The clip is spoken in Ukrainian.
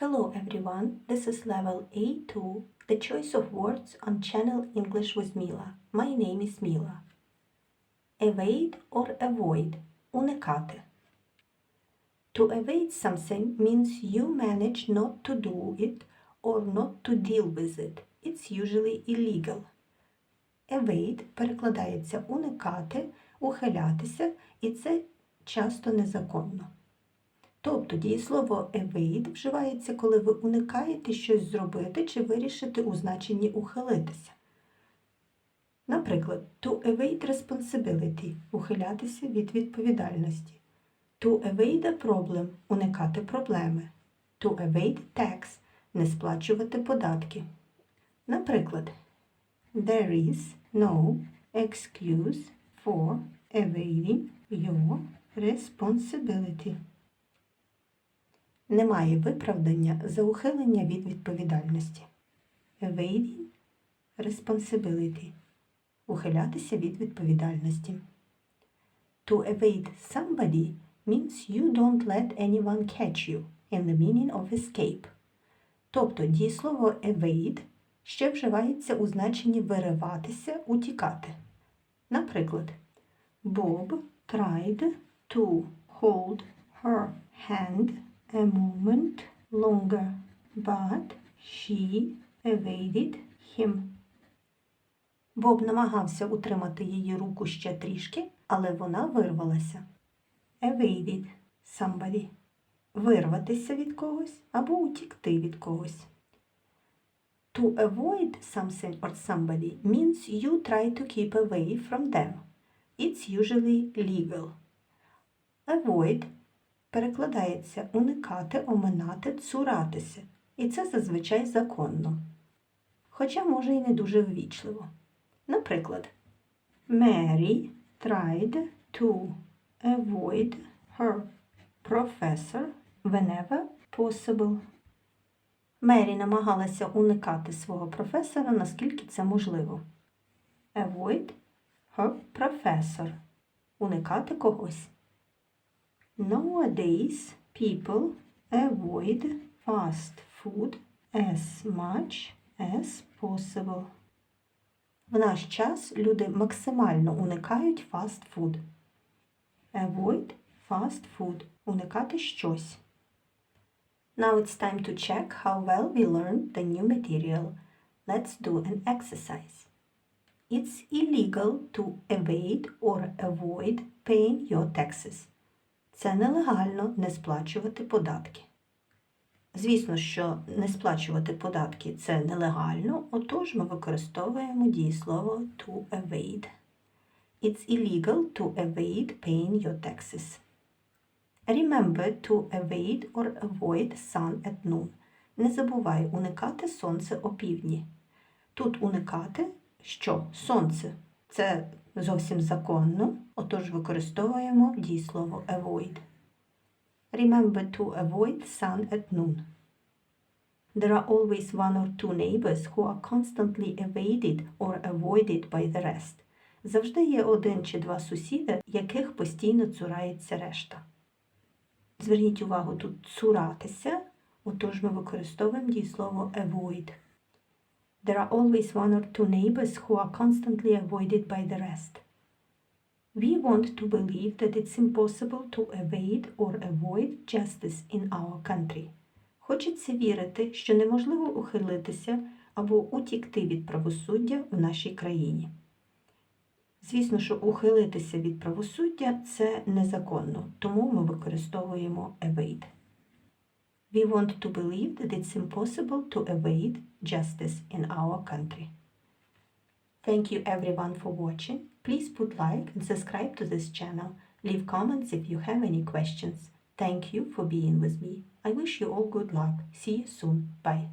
Hello everyone, this is level A2, the choice of words on channel English with Mila. My name is Mila. Evade or avoid уникати. To evade something means you manage not to do it or not to deal with it. It's usually illegal. Evade перекладається уникати, ухилятися, і це часто незаконно. Тобто дієслово evade вживається, коли ви уникаєте щось зробити чи вирішити у значенні ухилитися. Наприклад, to evade responsibility ухилятися від відповідальності. To evade a problem уникати проблеми. To evade tax не сплачувати податки. Наприклад, There is no excuse for evading your responsibility. Немає виправдання за ухилення від відповідальності. Evading responsibility. Ухилятися від відповідальності. To evade somebody means you don't let anyone catch you in the meaning of escape. Тобто дієслово evade ще вживається у значенні вириватися, утікати. Наприклад, Bob tried to hold her hand a moment longer, but she evaded him. Боб намагався утримати її руку ще трішки, але вона вирвалася. Evaded somebody. Вирватися від когось або утікти від когось. To avoid something or somebody means you try to keep away from them. It's usually legal. Avoid перекладається уникати, оминати, цуратися. І це зазвичай законно. Хоча може і не дуже ввічливо. Наприклад, Mary tried to avoid her professor whenever possible. Мері намагалася уникати свого професора, наскільки це можливо. Avoid her professor. Уникати когось. Nowadays people avoid fast food as much as possible. В наш час люди максимально уникають фастфуд. Avoid fast food. Уникати щось. Now it's time to check how well we learned the new material. Let's do an exercise. It's illegal to evade or avoid paying your taxes. Це нелегально не сплачувати податки. Звісно, що не сплачувати податки це нелегально, отож ми використовуємо дієслово to evade. It's illegal to evade paying your taxes. Remember to evade or avoid sun at noon. Не забувай уникати сонце опівдні. Тут уникати що? Сонце. Це зовсім законно, отож використовуємо дієслово avoid. Remember to avoid sun at noon. There are always one or two neighbors who are constantly evaded or avoided by the rest. Завжди є один чи два сусіди, яких постійно цурається решта. Зверніть увагу тут цуратися, отож ми використовуємо дієслово avoid. There are always one or two neighbors who are constantly avoided by the rest. We want to believe that it's impossible to evade or avoid justice in our country. Хочеться вірити, що неможливо ухилитися або утікти від правосуддя в нашій країні. Звісно, що ухилитися від правосуддя це незаконно, тому ми використовуємо evade. We want to believe that it's impossible to evade justice in our country. Thank you everyone for watching. Please put like and subscribe to this channel. Leave comments if you have any questions. Thank you for being with me. I wish you all good luck. See you soon. Bye.